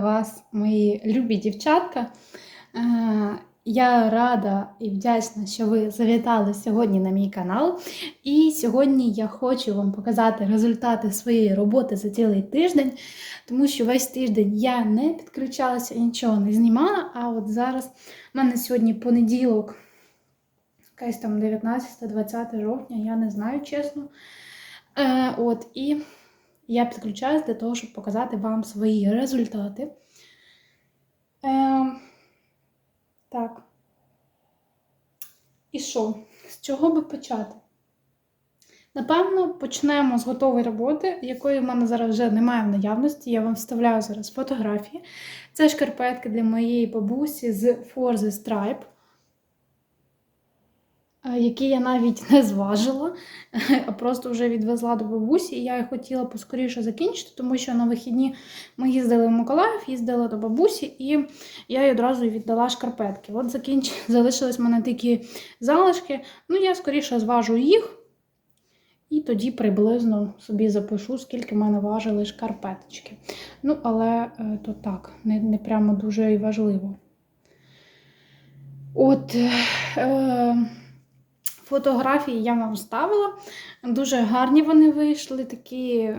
Вас, мої любі дівчатка. Е, Я рада і вдячна, що ви завітали сьогодні на мій канал. І сьогодні я хочу вам показати результати своєї роботи за цілий тиждень, тому що весь тиждень я не підключалася і нічого не знімала. А от зараз в мене сьогодні понеділок, якась там 19-20 жовтня, я не знаю чесно. Е, От, і я підключаюсь для того, щоб показати вам свої результати. Е, так. І що? З чого би почати? Напевно, почнемо з готової роботи, якої в мене зараз вже немає в наявності. Я вам вставляю зараз фотографії. Це шкарпетки для моєї бабусі з For the Stripe, які я навіть не зважила, а просто вже відвезла до бабусі. І я хотіла поскоріше закінчити, тому що на вихідні ми їздили в Миколаїв, їздила до бабусі, і я їй одразу віддала шкарпетки. От закінч... залишились в мене такі залишки. Ну, я скоріше зважу їх. І тоді приблизно собі запишу, скільки в мене важили шкарпеточки. Ну, але е, то так, не, не прямо дуже і важливо. От е, фотографії я вам ставила. Дуже гарні вони вийшли, такі,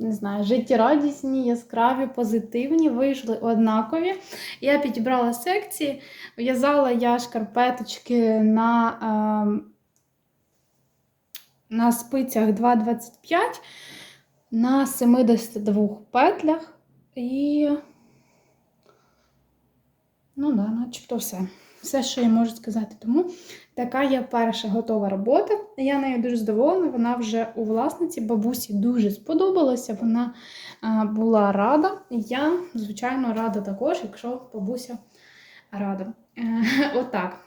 не знаю, життєрадісні, яскраві, позитивні, вийшли однакові. Я підібрала секції, в'язала я шкарпеточки на. Е, на спицях 2,25 на 72 петлях і, ну да, начебто все. Все, що я можу сказати. Тому така є перша готова робота. Я нею дуже задоволена. Вона вже у власниці бабусі дуже сподобалася. Вона була рада. Я, звичайно, рада також, якщо бабуся рада. Е, отак.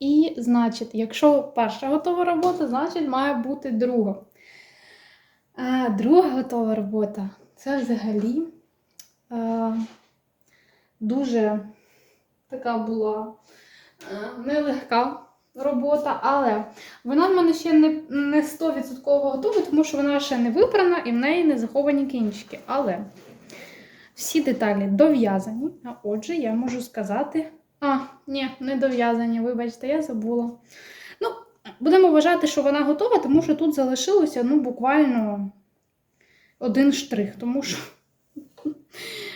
І, значить, якщо перша готова робота, значить має бути друга. А Друга готова робота це взагалі а, дуже така була нелегка робота, але вона в мене ще не, не 100% готова, тому що вона ще не випрана і в неї не заховані кінчики. Але всі деталі дов'язані. А отже, я можу сказати. А, ні, не дов'язані, вибачте, я забула. Ну, будемо вважати, що вона готова, тому що тут залишилося ну, буквально один штрих, тому що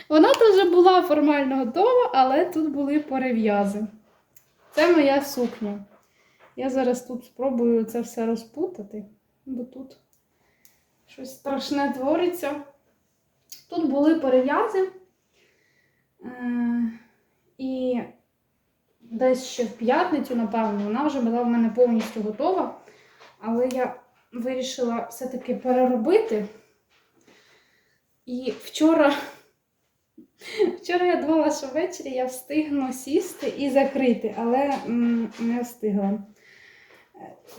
вона вже була формально готова, але тут були перев'язи. Це моя сукня. Я зараз тут спробую це все розпутати, бо тут щось страшне твориться. Тут були перев'язи. Е, і десь ще в п'ятницю, напевно, вона вже була в мене повністю готова. Але я вирішила все-таки переробити. І вчора, вчора я думала, що ввечері я встигну сісти і закрити, але не встигла.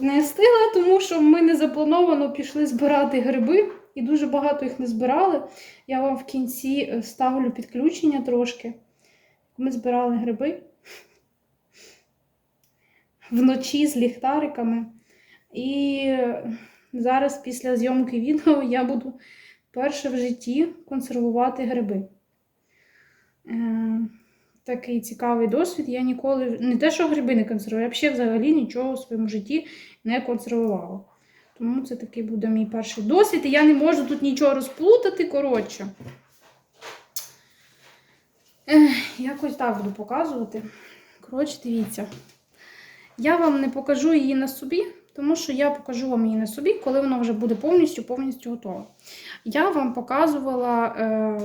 Не встигла, тому що ми не заплановано пішли збирати гриби, і дуже багато їх не збирали. Я вам в кінці ставлю підключення трошки. Ми збирали гриби вночі з ліхтариками. І зараз, після зйомки відео, я буду перше в житті консервувати гриби. Е, Такий цікавий досвід. Я ніколи не те, що гриби не консервую, я взагалі взагалі нічого в своєму житті не консервувала. Тому це такий буде мій перший досвід. І я не можу тут нічого розплутати, коротше. Якось так буду показувати. Коротше, дивіться. Я вам не покажу її на собі, тому що я покажу вам її на собі, коли вона вже буде повністю повністю готова. Я вам показувала е,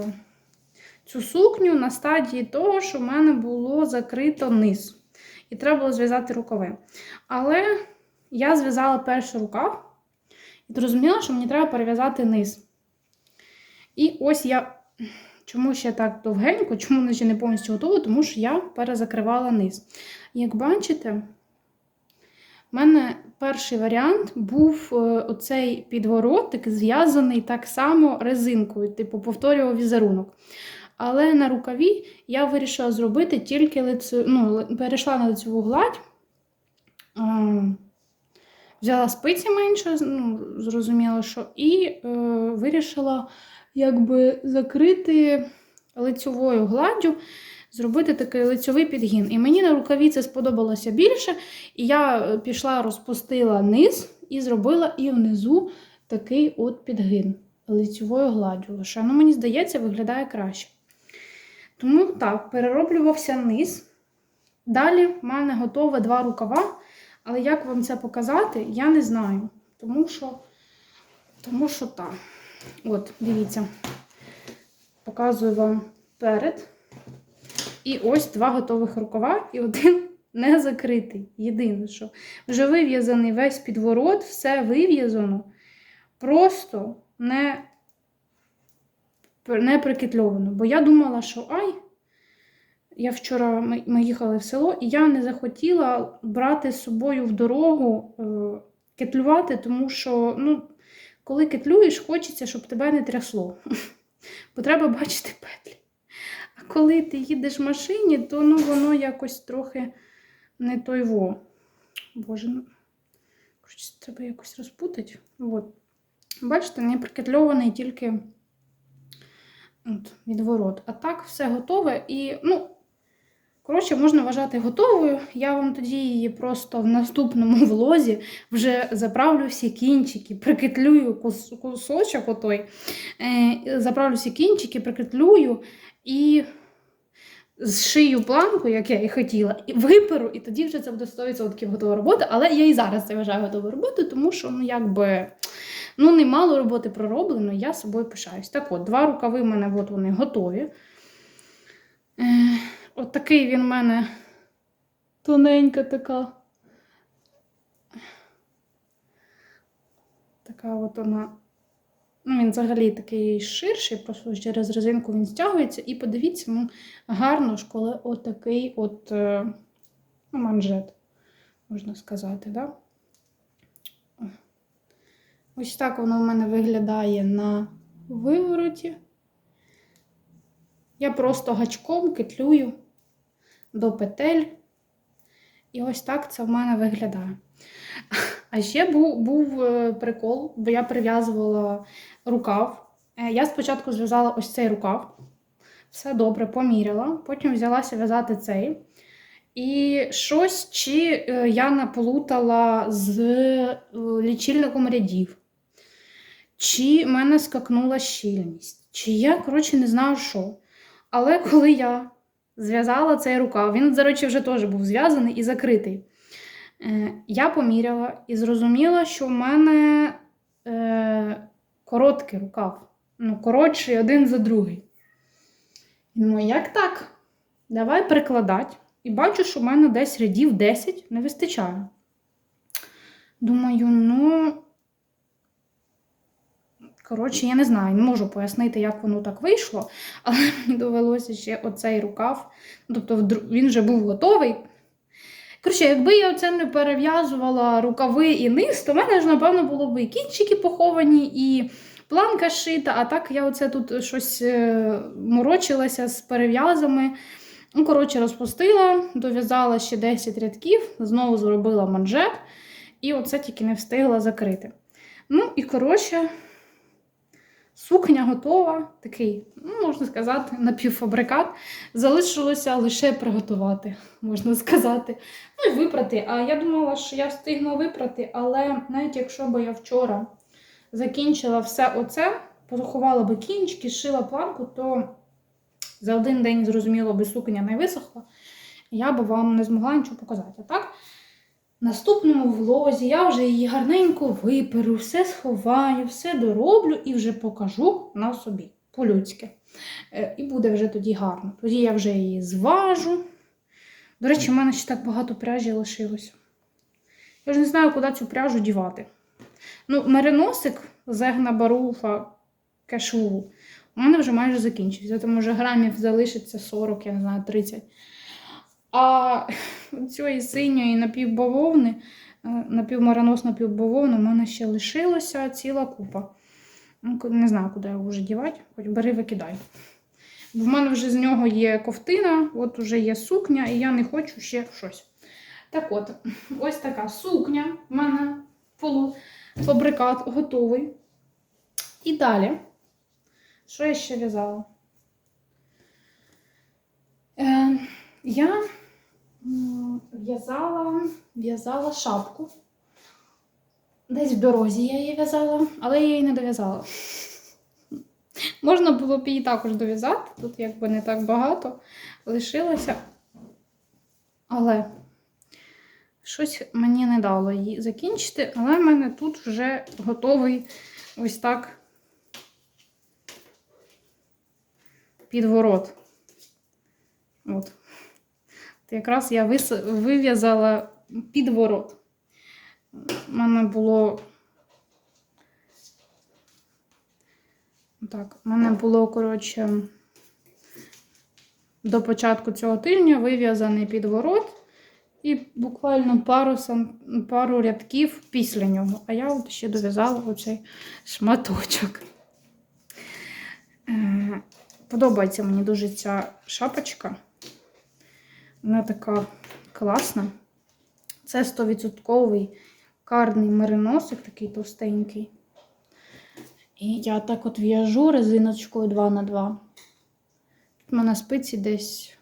цю сукню на стадії того, що в мене було закрито низ. І треба було зв'язати рукави. Але я зв'язала перший рукав і зрозуміла, що мені треба перев'язати низ. І ось я. Чому ще так довгенько, чому вона ще не повністю готова? Тому що я перезакривала низ. Як бачите, в мене перший варіант був е, оцей підворотик, зв'язаний так само резинкою, типу повторював візерунок. Але на рукаві я вирішила зробити тільки лицю, ну, перейшла на лицеву гладь, взяла спиці менше, ну, зрозуміло, що, і е, вирішила якби закрити лицьовою гладдю, зробити такий лицьовий підгін. І мені на рукаві це сподобалося більше. І я е, пішла, розпустила низ і зробила і внизу такий от підгин лицьовою гладдю. Лише ну, мені здається, виглядає краще. Тому так, перероблювався низ. Далі в мене готове два рукава. Але як вам це показати, я не знаю. Тому що, тому що так. От, дивіться. Показую вам перед. І ось два готових рукава, і один не закритий. Єдине, що вже вив'язаний весь підворот, все вив'язано. Просто не, не прикитльовано. Бо я думала, що ай, я вчора ми, ми їхали в село, і я не захотіла брати з собою в дорогу е, кетлювати, тому що, ну, коли кетлюєш, хочеться, щоб тебе не трясло. Бо треба бачити петлі. А коли ти їдеш в машині, то ну, воно якось трохи не той во. Боже, ну. Коротше, треба якось розпутати. От. Бачите, не прикетльований тільки от, відворот. А так все готове. І, ну, коротше, можна вважати готовою. Я вам тоді її просто в наступному влозі вже заправлю всі кінчики, прикетлюю кус- кусочок отой, е, заправлю всі кінчики, прикетлюю і зшию планку, як я і хотіла, і виперу, і тоді вже це буде 100% готова робота. Але я і зараз це вважаю готовою роботою, тому що, ну, якби. Ну, немало роботи пророблено, я собою пишаюсь. Так от, два рукави в мене от вони готові. Е, от такий він в мене тоненька така. Така от вона. Ну, він взагалі такий ширший, просто через резинку він стягується. І подивіться, ну, гарно ж, коли отакий от, е, ну, манжет, можна сказати, да? Ось так воно в мене виглядає на вивороті. Я просто гачком китлюю до петель. І ось так це в мене виглядає. А ще був, був е, прикол, бо я прив'язувала рукав. Е, Я спочатку зв'язала ось цей рукав. Все добре, поміряла. Потім взялася в'язати цей. І щось чи е, я наплутала з лічильником рядів, чи в мене скакнула щільність, чи я, коротше, не знаю що. Але коли я зв'язала цей рукав, він, до речі, вже теж був зв'язаний і закритий. Е, Я поміряла і зрозуміла, що в мене е, короткий рукав. Ну, коротший один за другий. Думаю, як так? Давай прикладати. І бачу, що в мене десь рядів 10 не вистачає. Думаю, ну. Коротше, я не знаю, не можу пояснити, як воно так вийшло, але мені довелося ще оцей рукав. Тобто він вже був готовий. Коротше, якби я оце не перев'язувала рукави і низ, то в мене ж, напевно, було б і кінчики поховані, і планка шита, а так я оце тут щось е, морочилася з перев'язами. Ну, коротше, розпустила, дов'язала ще 10 рядків, знову зробила манжет, і оце тільки не встигла закрити. Ну, і коротше, сукня готова, такий, ну, можна сказати, напівфабрикат. Залишилося лише приготувати, можна сказати. Ну і випрати. А я думала, що я встигну випрати, але навіть якщо б я вчора закінчила все оце, порахувала би кінчики, шила планку, то за один день, зрозуміло, би сукня не висохла, я би вам не змогла нічого показати. Так, наступному влозі я вже її гарненько виперу, все сховаю, все дороблю і вже покажу на собі, по-людськи. Е, І буде вже тоді гарно. Тоді я вже її зважу. До речі, в мене ще так багато пряжі лишилося. Я ж не знаю, куди цю пряжу дівати. Ну, мериносик Зегна Баруфа кешвул у мене вже майже закінчився. Тому вже грамів залишиться 40, я не знаю, 30. А цієї синьої напівбавовни, е, напівмаранос напівбавовни, у мене ще лишилося ціла купа. Ну, Не знаю, куди його вже дівати, хоч бери викидай. Бо в мене вже з нього є ковтина, от уже є сукня, і я не хочу ще щось. Так от, ось така сукня в мене полуфабрикат готовий. І далі Що я ще в'язала? Е, я в'язала, в'язала шапку. Десь в дорозі я її в'язала, але я її не дов'язала. Можна було б її також дов'язати, тут якби не так багато лишилося. Але щось мені не дало її закінчити, але в мене тут вже готовий ось так підворот. От. От якраз я вив'язала підворот. У мене було. Так, у мене було, коротше, до початку цього тижня вив'язаний підворот і буквально пару, пару рядків після нього. А я от ще дов'язала оцей шматочок. Е, Подобається мені дуже ця шапочка. Вона така класна. Це 100% карний мериносик, такий товстенький. І я так от в'яжу резиночкою 2х2. Тут в мене спиці десь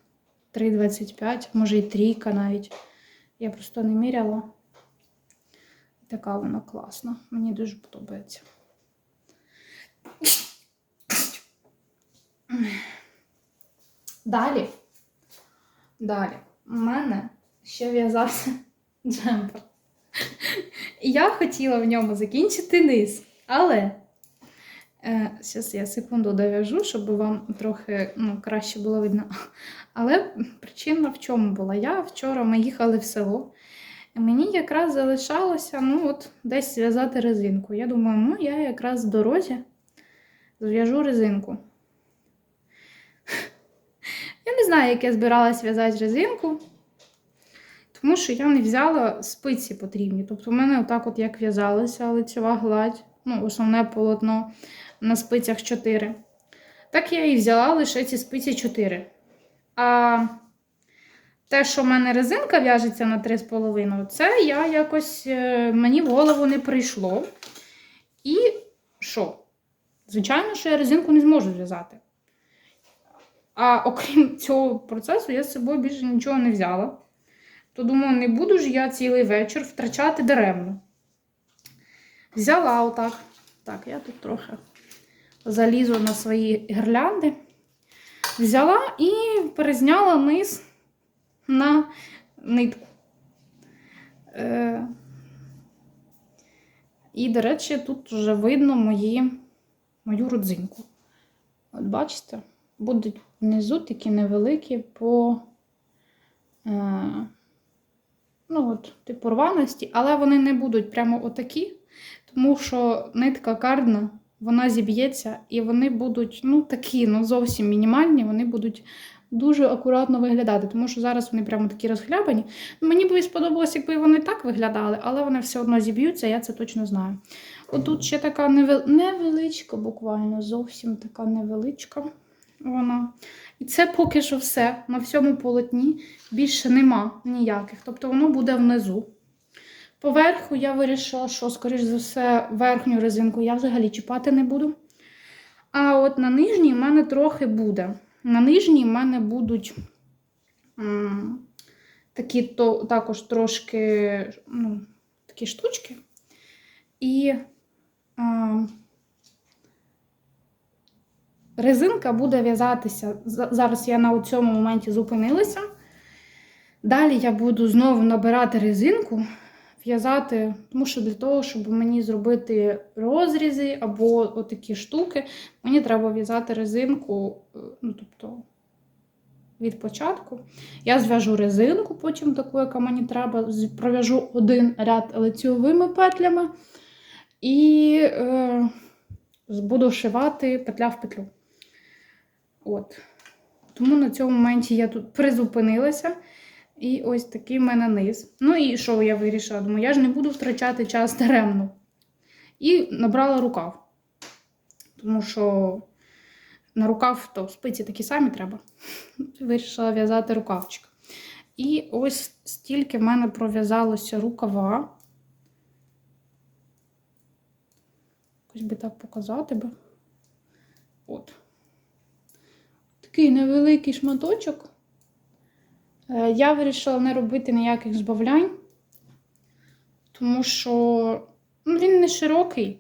3,25, може і трійка навіть. Я просто не міряла. Така вона класна. Мені дуже подобається. Далі. Далі. У мене ще в'язався джемпер. Я хотіла в ньому закінчити низ, але зараз я секунду дов'яжу, щоб вам трохи ну, краще було видно. Але причина в чому була? Я вчора ми їхали в село. І мені якраз залишалося ну, от, десь зв'язати резинку. Я думаю, ну я якраз в дорозі зв'яжу резинку. Я не знаю, як я збиралась в'язати резинку, тому що я не взяла спиці потрібні. Тобто, в мене отак, от як в'язалася лицева гладь, ну, основне полотно на спицях 4. Так я і взяла лише ці спиці 4. А те, що в мене резинка в'яжеться на 3,5, це я якось е, мені в голову не прийшло. І що? Звичайно, що я резинку не зможу зв'язати. А окрім цього процесу, я з собою більше нічого не взяла. То думаю, не буду ж я цілий вечір втрачати даремно. Взяла отак. Так, я тут трохи залізу на свої гірлянди. Взяла і перезняла низ на нитку. Е... І, до речі, тут вже видно мої, мою родзинку. От бачите? Будуть внизу такі невеликі по е, ну от, типу рваності, але вони не будуть прямо отакі, тому що нитка кардна, вона зіб'ється, і вони будуть ну, такі, ну зовсім мінімальні, вони будуть дуже акуратно виглядати, тому що зараз вони прямо такі розхлябані. Мені б сподобалось, якби вони так виглядали, але вони все одно зіб'ються, я це точно знаю. Отут ще така невел... невеличка, буквально, зовсім така невеличка. Вона. І це поки що все. На всьому полотні більше нема ніяких. Тобто воно буде внизу. Поверху я вирішила, що, скоріш за все, верхню резинку я взагалі чіпати не буду. А от на нижній в мене трохи буде. На нижній в мене будуть м, такі то, також трошки ну, такі штучки. І а, резинка буде в'язатися. Зараз я на цьому моменті зупинилася. Далі я буду знову набирати резинку, в'язати, тому що для того, щоб мені зробити розрізи або отакі штуки, мені треба в'язати резинку, е, ну, тобто від початку. Я зв'яжу резинку, потім таку, яка мені треба, пров'яжу один ряд лицьовими петлями і е, буду шивати петля в петлю. От. Тому на цьому моменті я тут призупинилася. І ось такий в мене низ. Ну і що я вирішила? Думаю, я ж не буду втрачати час даремно. І набрала рукав. Тому що на рукав то спиці такі самі треба. Вирішила в'язати рукавчик. І ось стільки в мене пров'язалося рукава. Ось би так показати би. От. Такий невеликий шматочок. Е, Я вирішила не робити ніяких збавлянь, тому що ну, він не широкий.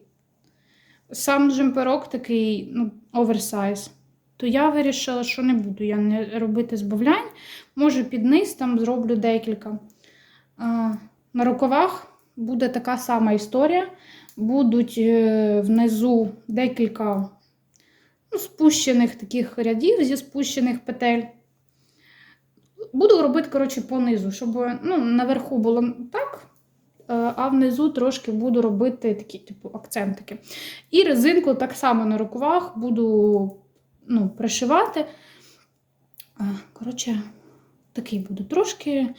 Сам джемперок такий ну, оверсайз. То я вирішила, що не буду я не робити збавлянь. Може, під низ там зроблю декілька. А, на рукавах буде така сама історія. Будуть е, внизу декілька спущених таких рядів зі спущених петель. Буду робити, коротше, по низу, щоб ну, наверху було так, е, а внизу трошки буду робити такі, типу, акцентики. І резинку так само на рукавах буду ну, пришивати. Коротше, такий буде трошки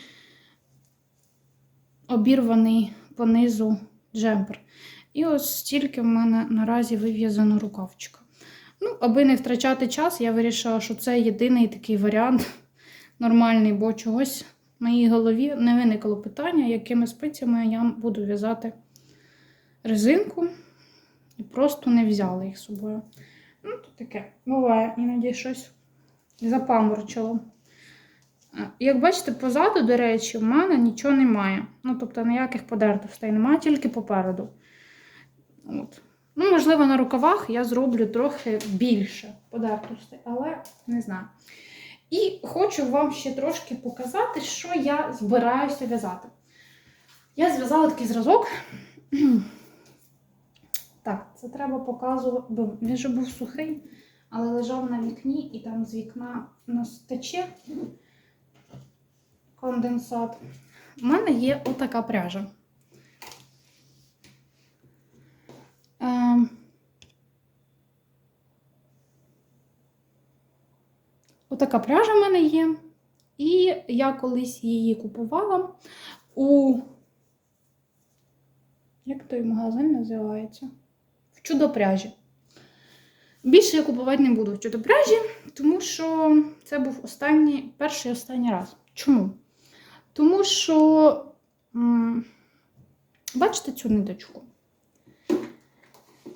обірваний по низу джемпер. І ось стільки в мене наразі вив'язано рукавчика. Ну, аби не втрачати час, я вирішила, що це єдиний такий варіант нормальний, бо чогось в моїй голові не виникло питання, якими спицями я буду в'язати резинку. І просто не взяла їх з собою. Ну, то таке, буває, іноді щось запаморочило. Е, Як бачите, позаду, до речі, в мене нічого немає. Ну, тобто ніяких подертостей немає, тільки попереду. От. Можливо, на рукавах я зроблю трохи більше подертостей, але не знаю. І хочу вам ще трошки показати, що я збираюся в'язати. Я зв'язала такий зразок. Так, це треба показувати, бо він же був сухий, але лежав на вікні, і там з вікна нас тече конденсат. У мене є отака пряжа. Отака пряжа в мене є. І я колись її купувала у. Як той магазин називається? В чудопряжі. Більше я купувати не буду в чудопряжі, тому що це був останній, перший і останній раз. Чому? Тому що, м, бачите цю ниточку?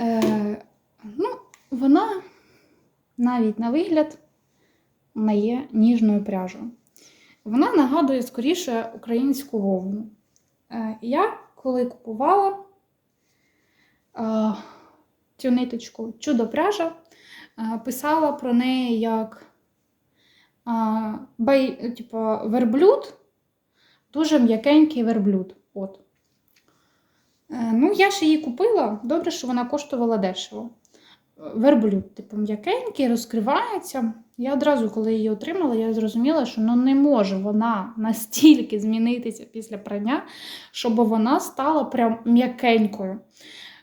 Е, ну, вона навіть на вигляд не є ніжною пряжою. Вона нагадує скоріше українську вовну. Е, я коли купувала е, цю ниточку чудо пряжа, е, писала про неї як бай, типу, верблюд, дуже м'якенький верблюд. От. Ну, я ж її купила, добре, що вона коштувала дешево. Верблюд, типу, м'якенький, розкривається. Я одразу, коли її отримала, я зрозуміла, що ну, не може вона настільки змінитися після прання, щоб вона стала прям м'якенькою.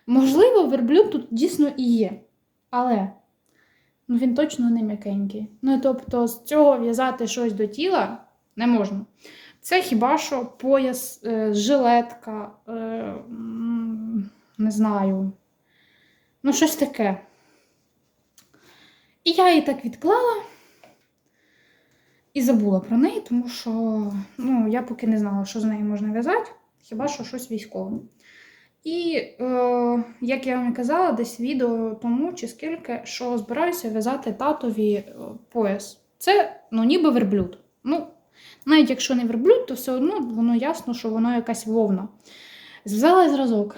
Можливо, верблюд тут дійсно і є, але ну, він точно не м'якенький. Ну, тобто, з цього в'язати щось до тіла не можна. Це хіба що пояс, е, жилетка, е, не знаю. Ну, щось таке. І я її так відклала і забула про неї, тому що ну, я поки не знала, що з нею можна в'язати, хіба що щось військове. І, е, як я вам казала, десь відео тому чи скільки, що збираюся в'язати татові е, пояс. Це ну, ніби верблюд. Ну, навіть якщо не верблюд, то все одно воно ясно, що воно якась вовна. Зв'язала зразок.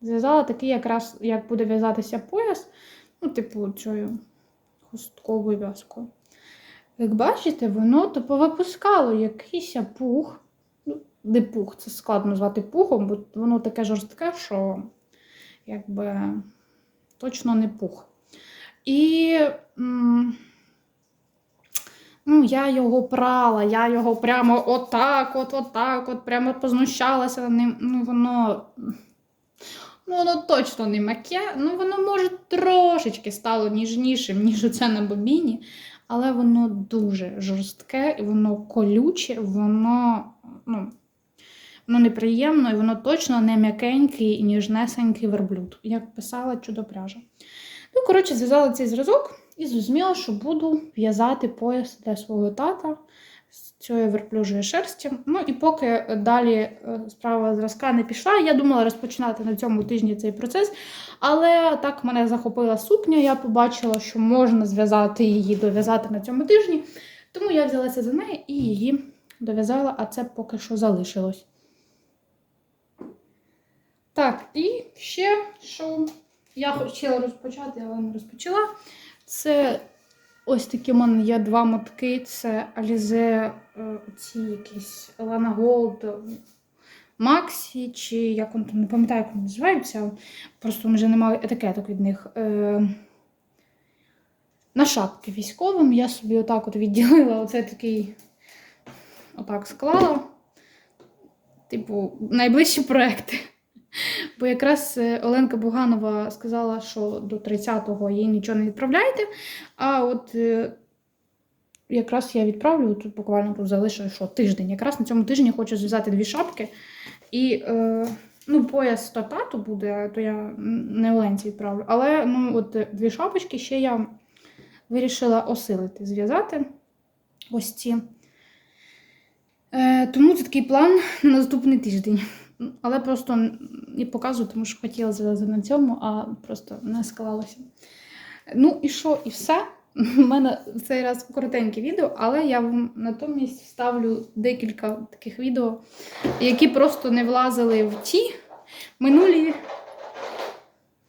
Зв'язала такий, якраз як буде в'язатися пояс, ну, типу, цією хустковою в'язкою. Як бачите, воно то повипускало якийсь пух. Ну, не пух, це складно назвати пухом, бо воно таке жорстке, що якби точно не пух. І ну, я його прала, я його прямо отак, от, отак, от, прямо познущалася ним. Ну, воно. Ну, воно точно не маке. Ну, воно може трошечки стало ніжнішим, ніж оце на бобіні, але воно дуже жорстке, воно колюче, воно, ну, воно неприємно, і воно точно не м'якенький і ніжнесенький верблюд, як писала чудопряжа. Ну, коротше, зв'язала цей зразок і зрозуміла, що буду в'язати пояс для свого тата з цієї верблюжої шерсті. Ну і поки далі е, справа зразка не пішла, я думала розпочинати на цьому тижні цей процес. Але так мене захопила сукня, я побачила, що можна зв'язати її, дов'язати на цьому тижні. Тому я взялася за неї і її дов'язала, а це поки що залишилось. Так, і ще, що я хотіла розпочати, але не розпочала. Це ось такі в мене є два мотки. Це Alize, е, ці якісь Lana Gold Maxi, чи як вони там, не пам'ятаю, як вони називаються. Просто вже немає етикеток від них. Е, на шапки військовим я собі отак от відділила. Оце такий, отак склала. Типу, найближчі проекти. Бо якраз е, Оленка Буганова сказала, що до 30-го їй нічого не відправляйте. А от е, якраз я відправлю, тут буквально тут залишив що, тиждень. Якраз на цьому тижні хочу зв'язати дві шапки. І е, ну, пояс то тату буде, то я не Оленці відправлю. Але ну, от е, дві шапочки ще я вирішила осилити, зв'язати ось ці. Е, тому це такий план на наступний тиждень. Але просто не показую, тому що хотіла зв'язати на цьому, а просто не склалося. Ну і що, і все. У мене в цей раз коротеньке відео, але я вам натомість вставлю декілька таких відео, які просто не влазили в ті минулі.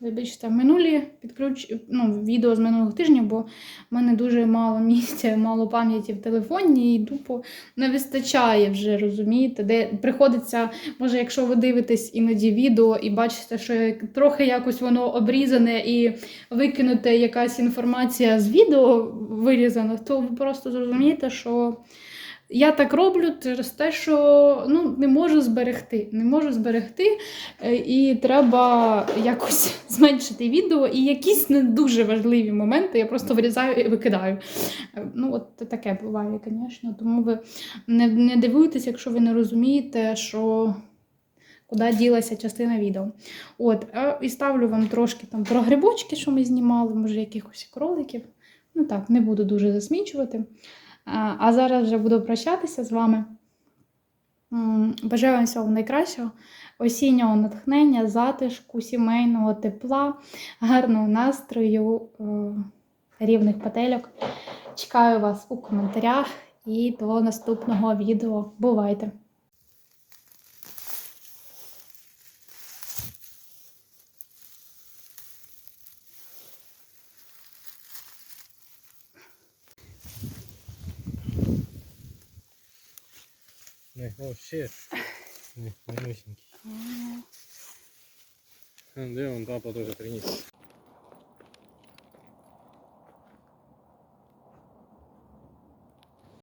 Вибачте, минулі підключ... ну, відео з минулих тижнів, бо в мене дуже мало місця, мало пам'яті в телефоні, і дупо не вистачає вже, розумієте, де приходиться, може, якщо ви дивитесь іноді відео і бачите, що трохи якось воно обрізане і викинута якась інформація з відео вирізана, то ви просто зрозумієте, що. Я так роблю через те, що ну, не можу зберегти. Не можу зберегти, е, і треба якось зменшити відео. І якісь не дуже важливі моменти я просто вирізаю і викидаю. Е, Ну, от таке буває, звісно. Тому ви не, не дивуйтесь, якщо ви не розумієте, що. Куди ділася частина відео. От, і ставлю вам трошки там про грибочки, що ми знімали, може, якихось кроликів. Ну так, не буду дуже засмічувати. А а зараз вже буду прощатися з вами. Бажаю вам всього найкращого, осіннього натхнення, затишку, сімейного тепла, гарного настрою, е, рівних петельок. Чекаю вас у коментарях і до наступного відео. Бувайте! Не, о, ще. Не, малюсенький. Де он папа тоже приніс.